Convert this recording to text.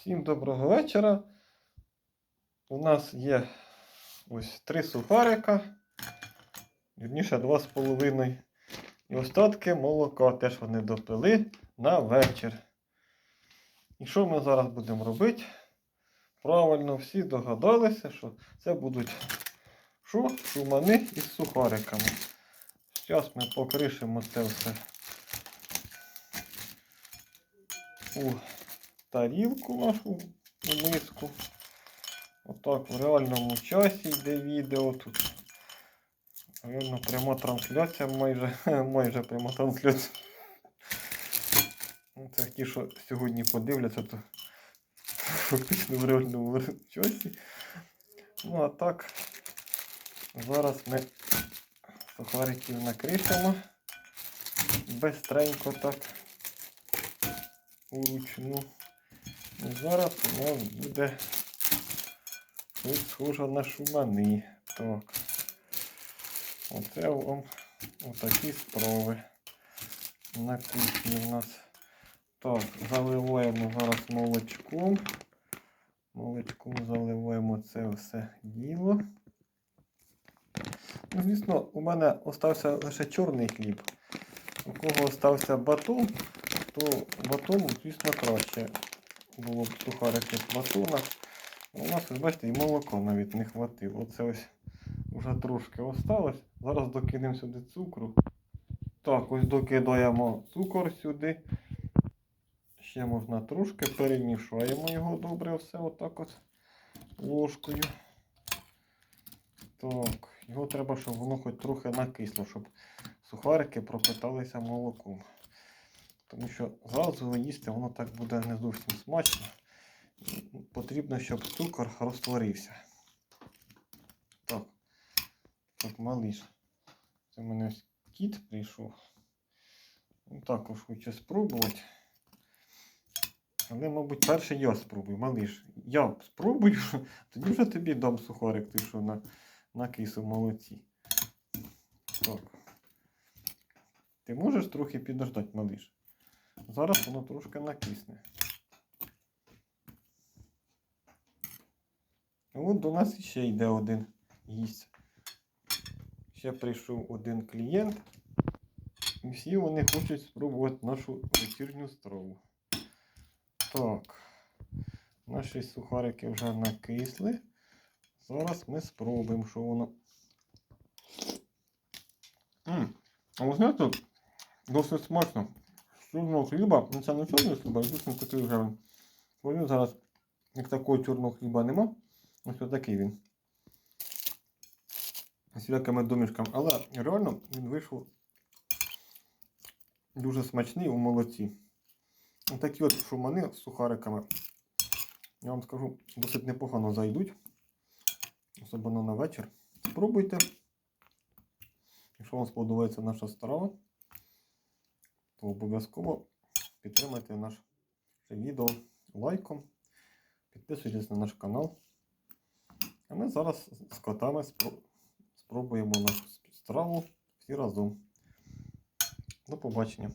Всім доброго вечора. У нас є ось три сухарика, вірніше два з половиною. І остатки молока теж вони допили на вечір. І що ми зараз будемо робити? Правильно, всі догадалися, що це будуть що? шумани із сухариками. Зараз ми покришимо це все у тарілку нашу, у миску. Отак в реальному часі йде відео тут. Реально пряма трансляція майже, майже пряма трансляція. Ну, Це ті, що сьогодні подивляться, то фактично в реальному часі. Ну а так, зараз ми сухариків накришимо. Бестренько так. Уручну. Зараз нас буде щось схоже на шумани. Так. Оце вам отакі справи на кухні в нас. Так, заливаємо зараз молочком. Молочком заливаємо це все діло. Ну, звісно, у мене остався лише чорний хліб. У кого остався батон, то батон, звісно, краще було б сухарики з батона. У нас, бачите, і молоко навіть не хватило. Оце ось вже трошки осталось. Зараз докинемо сюди цукру. Так, ось докидаємо цукор сюди. Ще можна трошки перемішаємо його добре все отак от ложкою. Так, його треба, щоб воно хоч трохи накисло, щоб сухарики пропиталися молоком. Тому що зразу їсти воно так буде не зовсім смачно. Потрібно, щоб цукор розтворився. Так, так, малиш. Це в мене кіт прийшов. Він також хоче спробувати. Але, мабуть, перше я спробую, малиш. Я спробую, тоді вже тобі дам сухарик, ти що на, на кису молоці. Так. Ти можеш трохи підождати, малиш? Зараз воно трошки накисне. От до нас ще йде один гість. Ще прийшов один клієнт. І всі вони хочуть спробувати нашу вечірню страву. Так. Наші сухарики вже накисли. Зараз ми спробуємо, що воно. А ви знаєте, досить смачно. Чорного хліба, ну це не чорний хліба, звісно такий вже. Бо зараз, як такого чорного хліба нема, ось такий він. З всілякими домішками. Але реально він вийшов дуже смачний у молоці. Такі от шумани з сухариками, я вам скажу, досить непогано зайдуть. Особливо на вечір. Спробуйте. Якщо вам сподобається наша страва, то обов'язково підтримайте наше відео лайком, підписуйтесь на наш канал. А ми зараз з котами спробуємо нашу страву всі разом. До побачення.